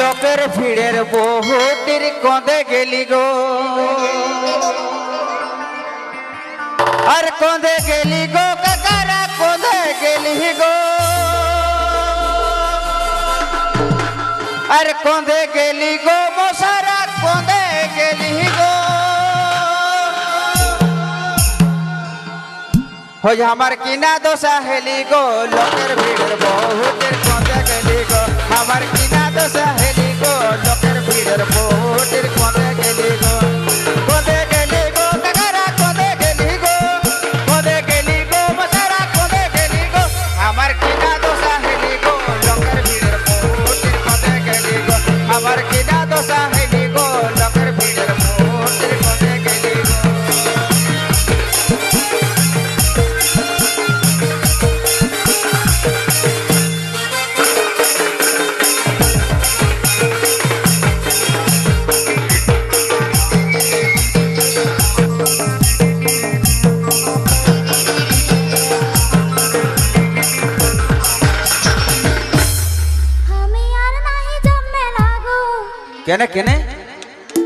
লোকের ভিড়ের বহুটির কঁদে গেলি গো আর কঁদে গেলি গো কাকারা কঁদে গেলি গো আর কঁদে গেলি গো মশারা কঁদে গেলি গো হই আমার কিনা দোষা হেলি গো লোকের ভিড়ের কেনে কেনে?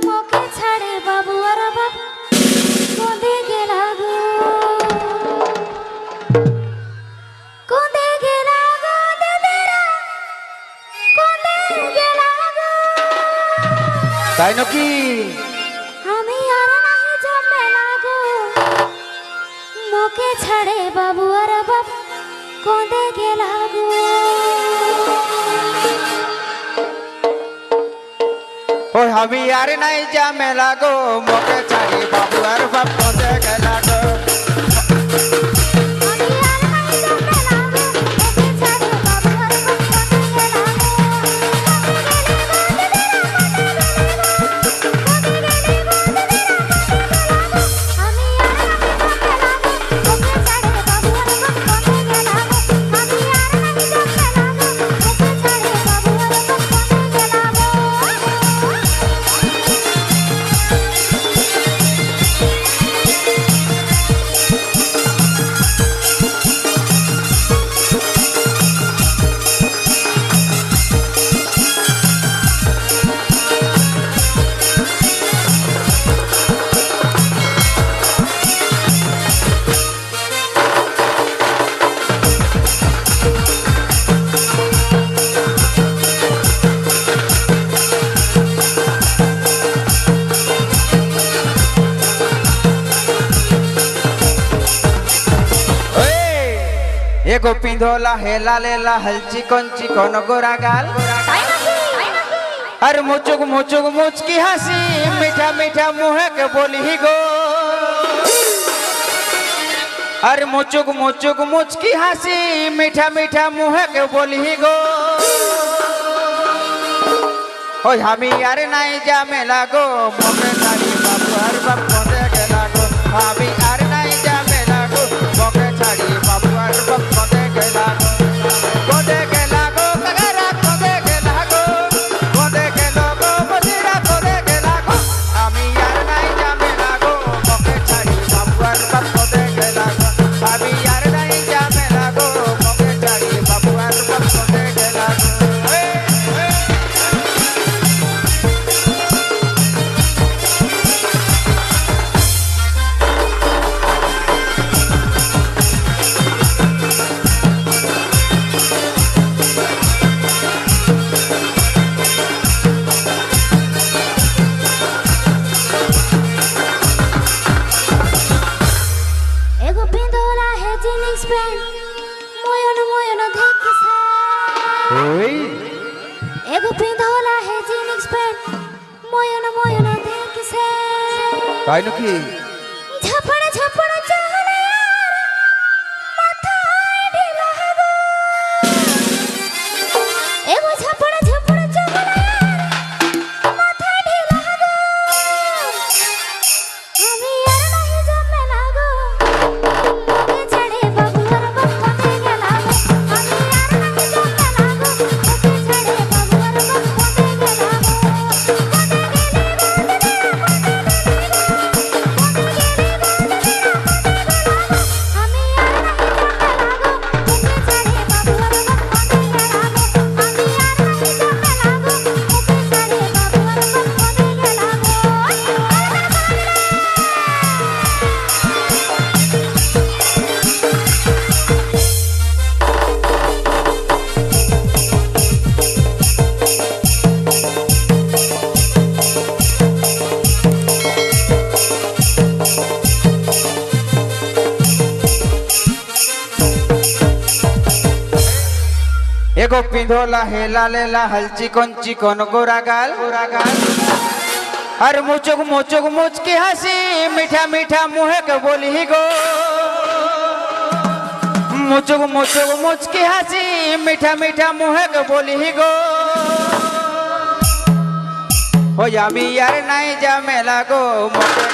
মোকে ছাড়ে বাবু আর বাবু কোঁদে গেলা গো? কোঁদে গেলা গো দেদেরা কোঁদে গেলা গো? তাই নাকি? আমি আর নাহি লাগো মোকে ছাড়ে বাবু আমি আর নাই যা মেলা গো মোকে চাই বাবু আর বাপ। এগো পিঁধলা হেলা লেলা হাল চিকন চিকন গোরা গাল। আর মুচুক মুচুক মুচকি হাসি, মিঠা মিঠা মুহেকে বলি গো। আর মুচুক মুচুক মুচকি হাসি, মিঠা মিঠা মুহেকে বলি গো। ওই আমি আর নাই যা মেলা গো, মনে থাকি বাবু আর বাপ মনে গেলা গো। আমি হে জিনিস প্যান্ট ময়ন ময়ন দেখছে ওই। এগো পিঁধলা হে জিনিস প্যান্ট ময়ন ময়ন দেখছে তাই নাকি? ঝাপড়া ঝপড় एगो पिंधोला हेला लेला, हलची कौन चिकन गोरा गाल। गोरा गाल हर मुचुक मुचुक मुच की हँसी, मीठा मीठा मुँह के बोली ही गो। मुचुक मुचुक मुच की हँसी, मीठा मीठा मुँह के बोली ही गो। हो जामी यार नहीं जा मेला गो मुझे